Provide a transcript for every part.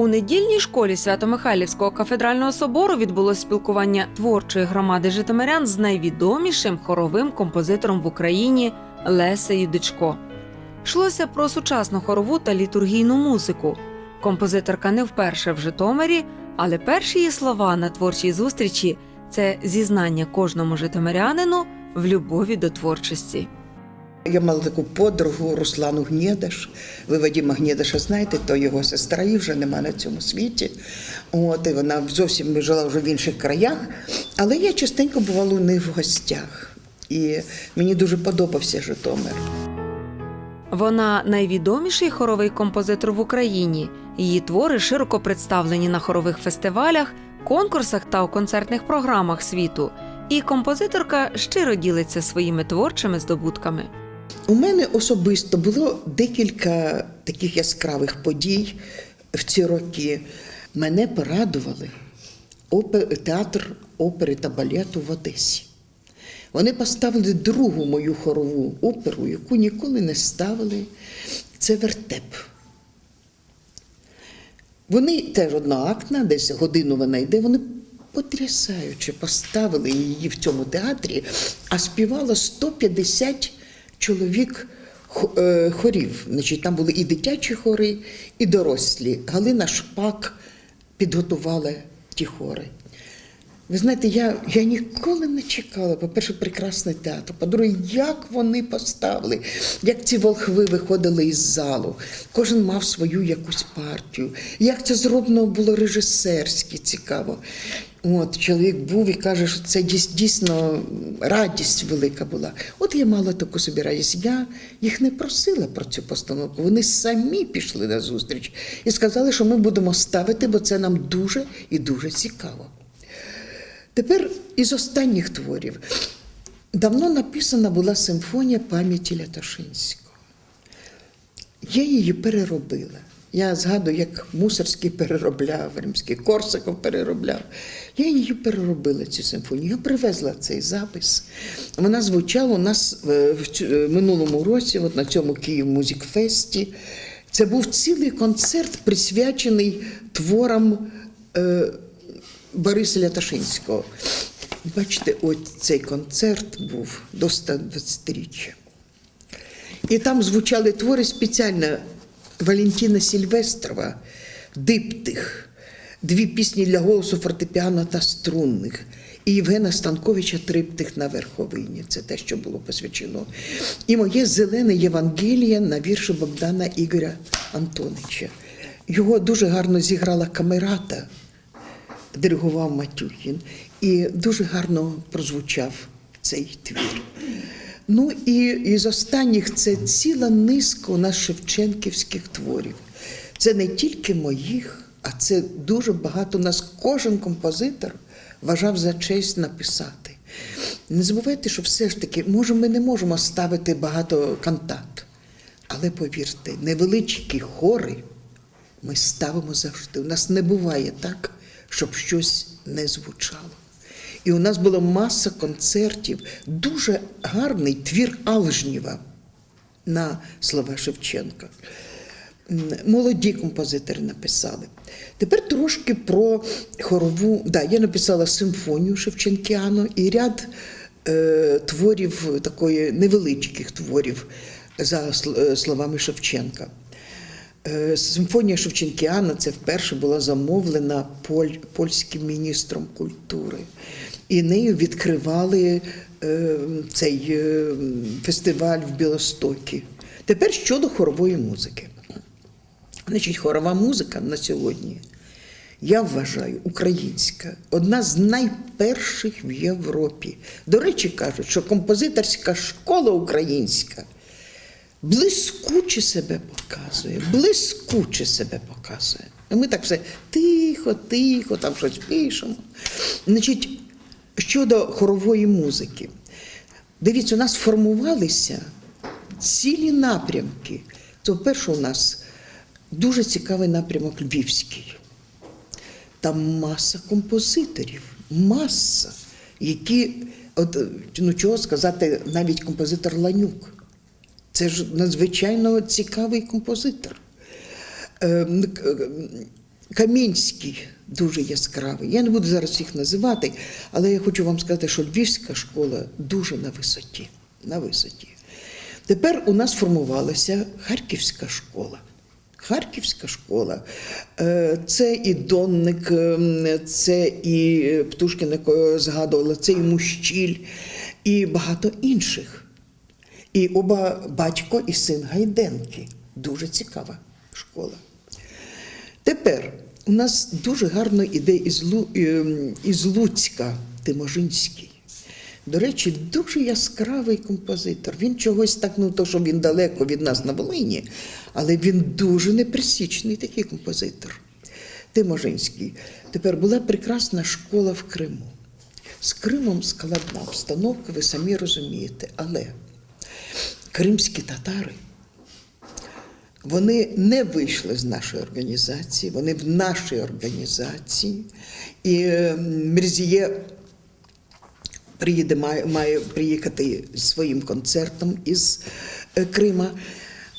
У недільній школі Свято-Михайлівського кафедрального собору відбулось спілкування творчої громади житомирян з найвідомішим хоровим композитором в Україні Лесею Дичко. Йшлося про сучасну хорову та літургійну музику. Композиторка не вперше в Житомирі, але перші її слова на творчій зустрічі це зізнання кожному житомирянину в любові до творчості. Я мала таку подругу Руслану Гнєдаш. Ви Вадима Гнєдаша знаєте, то його сестра її вже нема на цьому світі. От, і вона зовсім жила вже в інших краях. Але я частенько бувала у них в гостях. І мені дуже подобався Житомир. Вона найвідоміший хоровий композитор в Україні. Її твори широко представлені на хорових фестивалях, конкурсах та у концертних програмах світу. І композиторка щиро ділиться своїми творчими здобутками. У мене особисто було декілька таких яскравих подій в ці роки. Мене порадували театр опери та балету в Одесі. Вони поставили другу мою хорову оперу, яку ніколи не ставили. Це вертеп. Вони теж одноактна, десь годину вона йде. Вони потрясаюче поставили її в цьому театрі, а співало 150 чоловік е, хорів. Значить, там були і дитячі хори, і дорослі. Галина Шпак підготувала ті хори. Ви знаєте, я, я ніколи не чекала, по-перше, прекрасний театр. По-друге, як вони поставили, як ці волхви виходили із залу. Кожен мав свою якусь партію. Як це зроблено було режисерськи, цікаво. От чоловік був і каже, що це дійсно радість велика була. От я мала таку собі радість. Я їх не просила про цю постановку. Вони самі пішли на зустріч і сказали, що ми будемо ставити, бо це нам дуже і дуже цікаво. Тепер із останніх творів. Давно написана була симфонія пам'яті Лятошинського. Я її переробила. Я згадую, як Мусорський переробляв, Римський Корсаков переробляв. Я її переробила, цю симфонію. Я привезла цей запис. Вона звучала у нас е, в е, минулому році, от на цьому Київ Музик Фесті. Це був цілий концерт, присвячений творам е, Бориса Лятошинського. Бачите, от цей концерт був до 120-річчя. І там звучали твори спеціально Валентина Сільвестрова, Диптих, дві пісні для голосу фортепіано та струнних. І Євгена Станковича Триптих на верховині. Це те, що було посвячено. І моє зелене Євангеліє на вірші Богдана Ігоря Антонича. Його дуже гарно зіграла камерата, диригував Матюхін, і дуже гарно прозвучав цей твір. Ну і із останніх це ціла низка у нас шевченківських творів. Це не тільки моїх, а це дуже багато у нас кожен композитор вважав за честь написати. Не забувайте, що все ж таки, може, ми не можемо ставити багато кантат, але повірте, невеличкі хори ми ставимо завжди. У нас не буває так, щоб щось не звучало. І у нас була маса концертів, дуже гарний твір Алжнєва на слова Шевченка. Молоді композитори написали. Тепер трошки про хорову. Да, я написала симфонію Шевченкіану і ряд е, творів, такої невеличких творів за е, словами Шевченка. Е, Симфонія Шевченкіана це вперше була замовлена поль, польським міністром культури. І нею відкривали е, цей е, фестиваль в Білостокі. Тепер щодо хорової музики. Значить, хорова музика на сьогодні, я вважаю, українська, одна з найперших в Європі. До речі, кажуть, що композиторська школа українська блискуче себе показує, блискуче себе показує. І ми так все тихо, тихо, там щось пишемо. Значить, щодо хорової музики, дивіться, у нас формувалися цілі напрямки. То, перше, у нас дуже цікавий напрямок львівський. Там маса композиторів, маса, які, от, ну чого сказати, навіть композитор Ланюк. Це ж надзвичайно цікавий композитор. Камінський дуже яскравий. Я не буду зараз їх називати, але я хочу вам сказати, що Львівська школа дуже на висоті. На висоті. Тепер у нас формувалася Харківська школа. Харківська школа Е, це і Донник, ем, це і е, Птушкін, якого згадувала, це і Мущіль, і багато інших. І оба батько і син Гайденки. Дуже цікава школа. Тепер у нас дуже гарно іде із, Лу, ем, із Луцька Тиможинський. До речі, дуже яскравий композитор. Він чогось так, ну то, що він далеко від нас на Волині, але він дуже неприсічний такий композитор. Тиможинський. Тепер була прекрасна школа в Криму. З Кримом складна обстановка, ви самі розумієте, але кримські татари. Вони не вийшли з нашої організації, вони в нашій організації. І е, Мірзіє приїде, має, має приїхати своїм концертом із е, Крима.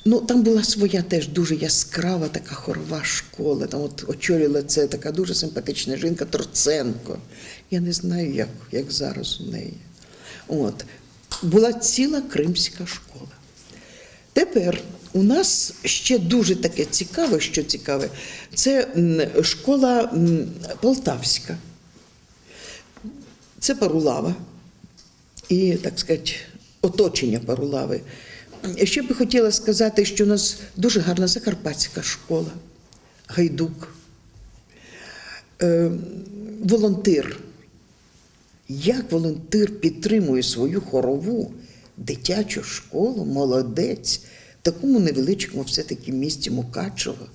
Ну, там була своя теж дуже яскрава така хорова школа. Там от очолювала це така дуже симпатична жінка Троценко. Я не знаю, як, як зараз у неї. От. Була ціла кримська школа. Тепер у нас ще дуже таке цікаве, що цікаве, це школа Полтавська. Це Парулава і, так сказати, оточення Парулави. Ще би хотіла сказати, що у нас дуже гарна закарпатська школа, гайдук, е, волонтир. Як волонтир підтримує свою хорову дитячу школу, молодець, такому невеличкому все-таки місті Мукачево.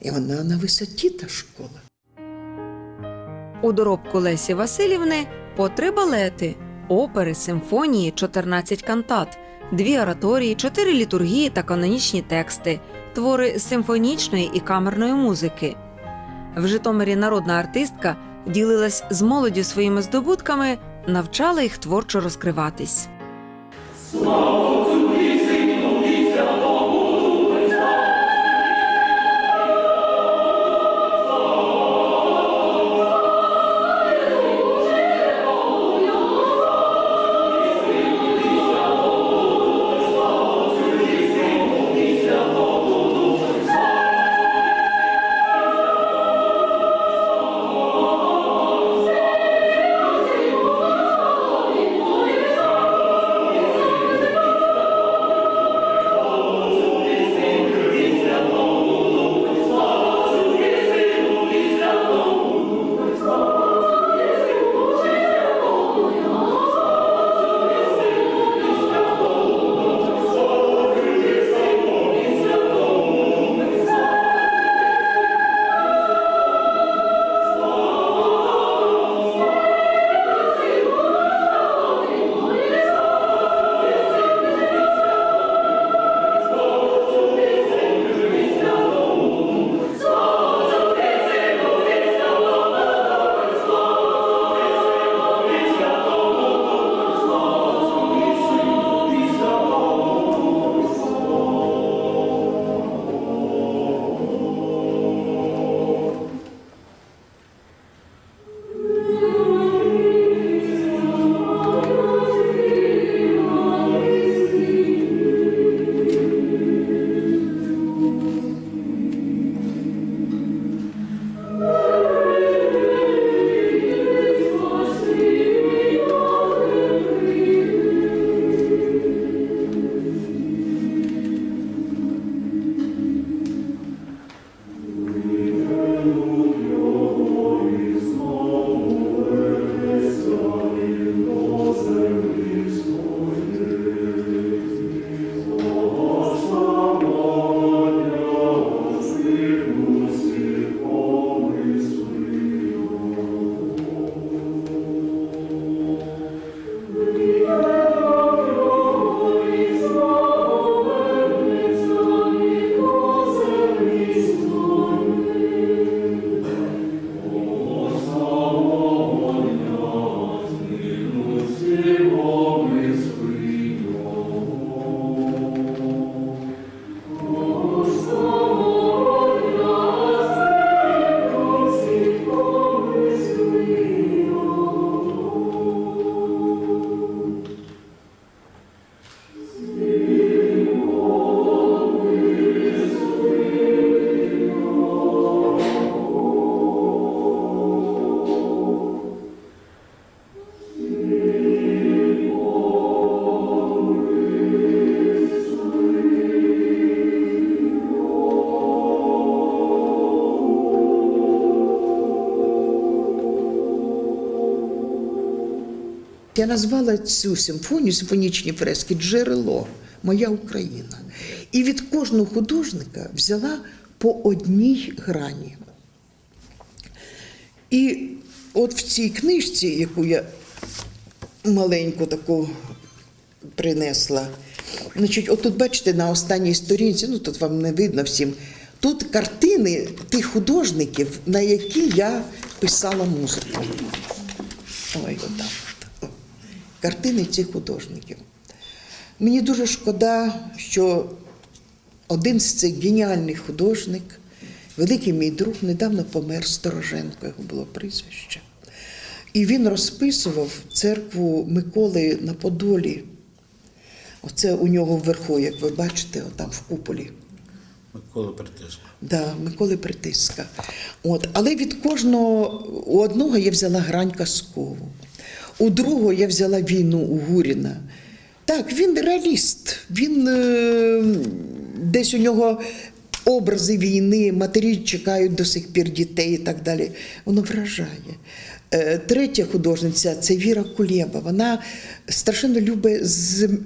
І вона на висоті та школа. У доробку Лесі Васильівни по три балети, опери, симфонії, 14 кантат, дві ораторії, чотири літургії та канонічні тексти, твори симфонічної і камерної музики. В Житомирі народна артистка ділилась з молоддю своїми здобутками, навчала їх творчо розкриватись. Я назвала цю симфонію, симфонічні фрески Джерело, моя Україна. І від кожного художника взяла по одній грані. І от в цій книжці, яку я маленьку таку принесла, значить, от тут бачите на останній сторінці, ну тут вам не видно всім. Тут картини тих художників, на які я писала музику. Ой, отак. Картини цих художників. Мені дуже шкода, що один з цих геніальних художник, великий мій друг, недавно помер Стороженко, його було прізвище. І він розписував церкву Миколи на Подолі. Оце у нього вверху, як ви бачите, там в куполі. Микола Притишко. Да, Миколи Притиска. От. Але від кожного у одного я взяла грань казкову, у другого я взяла війну у Гуріна. Так, він реаліст. Він е, десь у нього образи війни, матері чекають до сих пір дітей і так далі. Воно вражає. Е, Третя художниця це Віра Кулєба. Вона страшенно любить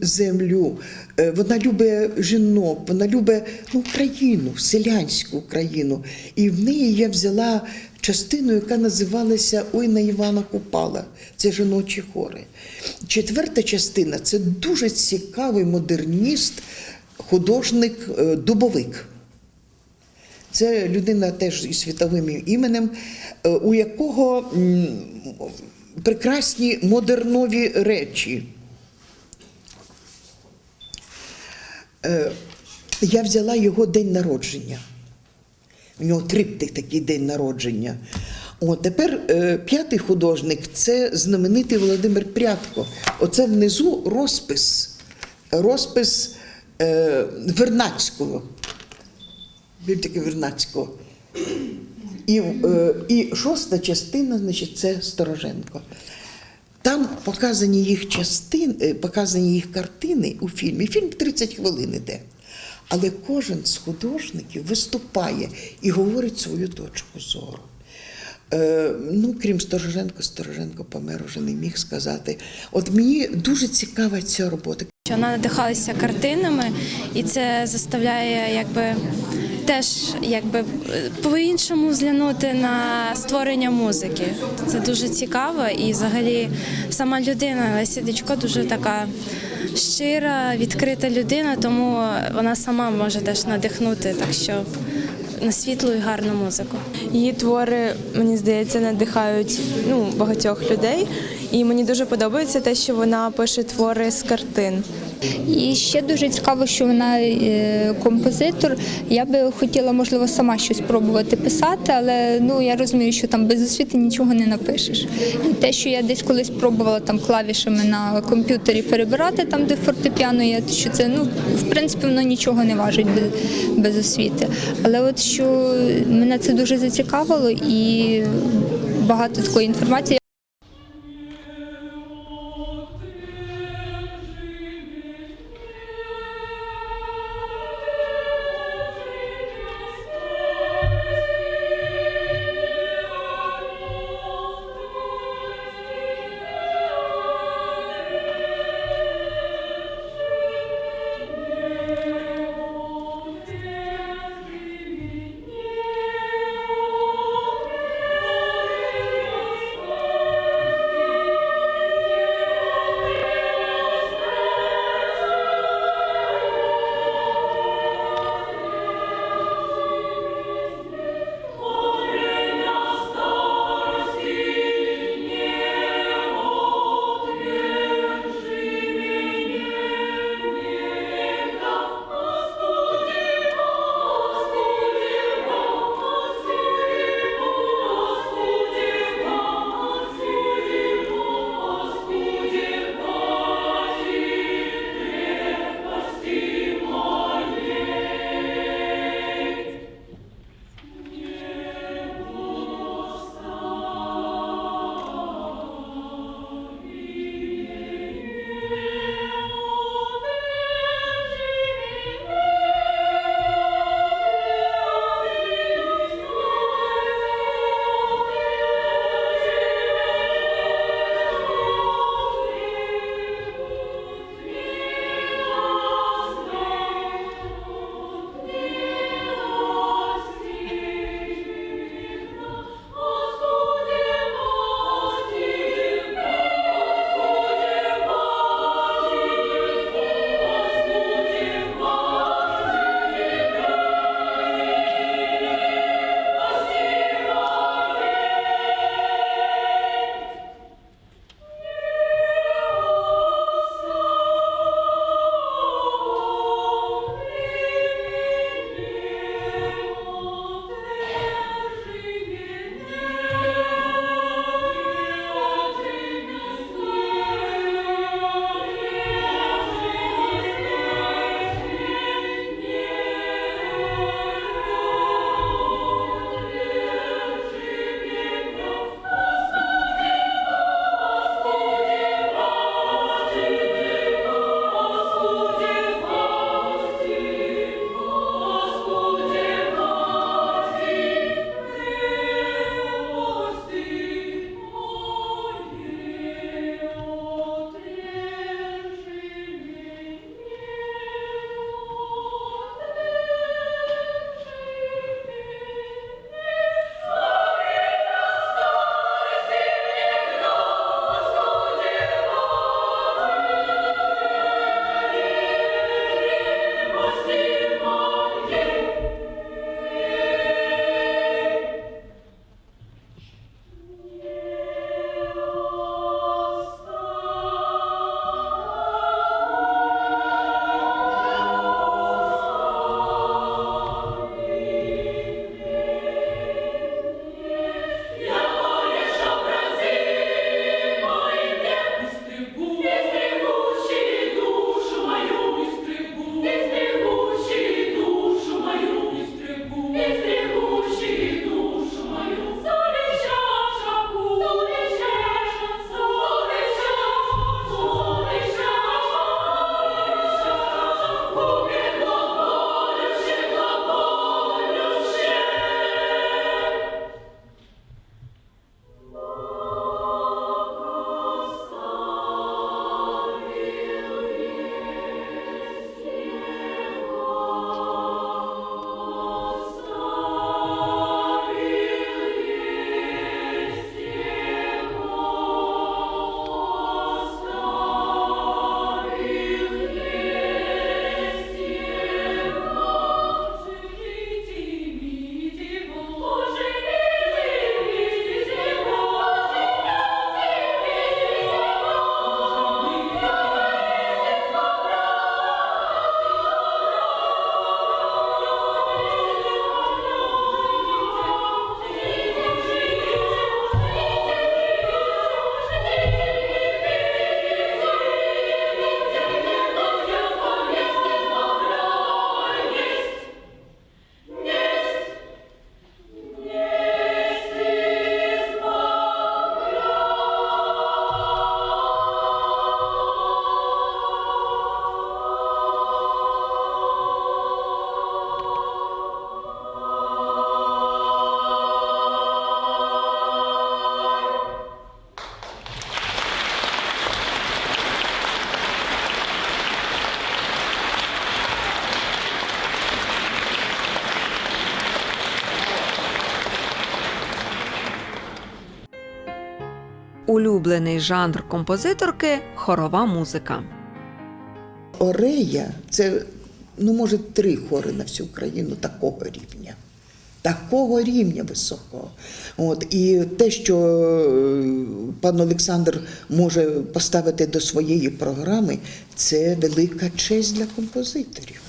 землю, е, вона любить жінок, вона любить ну, Україну, селянську Україну. І в неї я взяла частину, яка називалася Ой на Івана Купала. Це жіночі хори. Четверта частина це дуже цікавий модерніст, художник, е, дубовик. Це людина теж із світовим іменем, е, у якого прекрасні модернові речі. Е, Я взяла його день народження. У нього триптих такий день народження. О, тепер е, п'ятий художник це знаменитий Володимир Прядко. Оце внизу розпис, розпис е, Вернацького. Більтики Вернацького. І, е, і шоста частина, значить, це Стороженко. Там показані їх частин, е, показані їх картини у фільмі. Фільм 30 хвилин іде. Але кожен з художників виступає і говорить свою точку зору. Е, ну, крім Стороженко, Стороженко помер уже не міг сказати. От мені дуже цікава ця робота. Вона надихалася картинами, і це заставляє якби теж по-іншому взглянути на створення музики. Це дуже цікаво, і взагалі сама людина Леся дуже така щира, відкрита людина, тому вона сама може теж надихнути, так що на світлу і гарну музику. Її твори, мені здається, надихають ну, багатьох людей. І мені дуже подобається те, що вона пише твори з картин. І ще дуже цікаво, що вона е, композитор. Я би хотіла, можливо, сама щось пробувати писати, але ну я розумію, що там без освіти нічого не напишеш. І те, що я десь колись пробувала там клавішами на комп'ютері перебирати там, де фортепіано є, що це ну в принципі воно нічого не важить без освіти. Але от що мене це дуже зацікавило і багато такої інформації. Улюблений жанр композиторки хорова музика. Орея це, ну, може, три хори на всю Україну такого рівня. Такого рівня високого. От, і те, що е, пан Олександр може поставити до своєї програми, це велика честь для композиторів.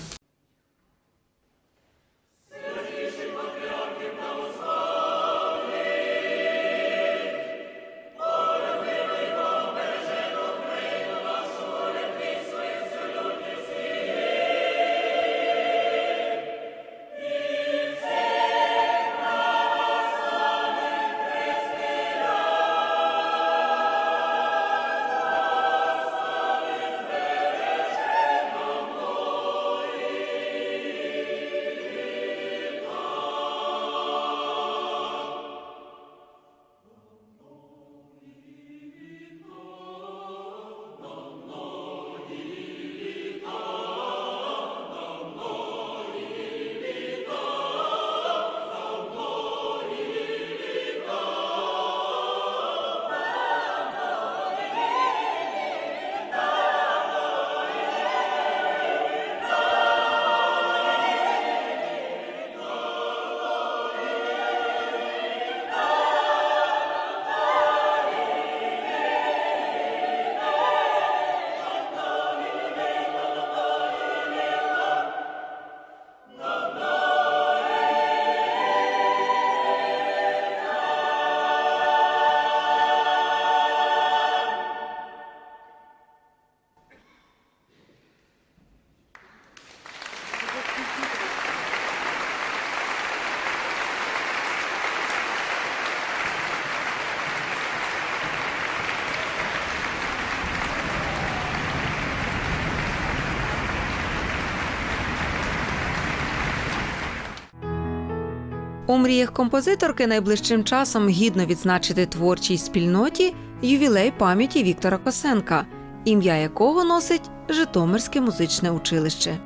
У мріях композиторки найближчим часом гідно відзначити творчій спільноті ювілей пам'яті Віктора Косенка, ім'я якого носить Житомирське музичне училище.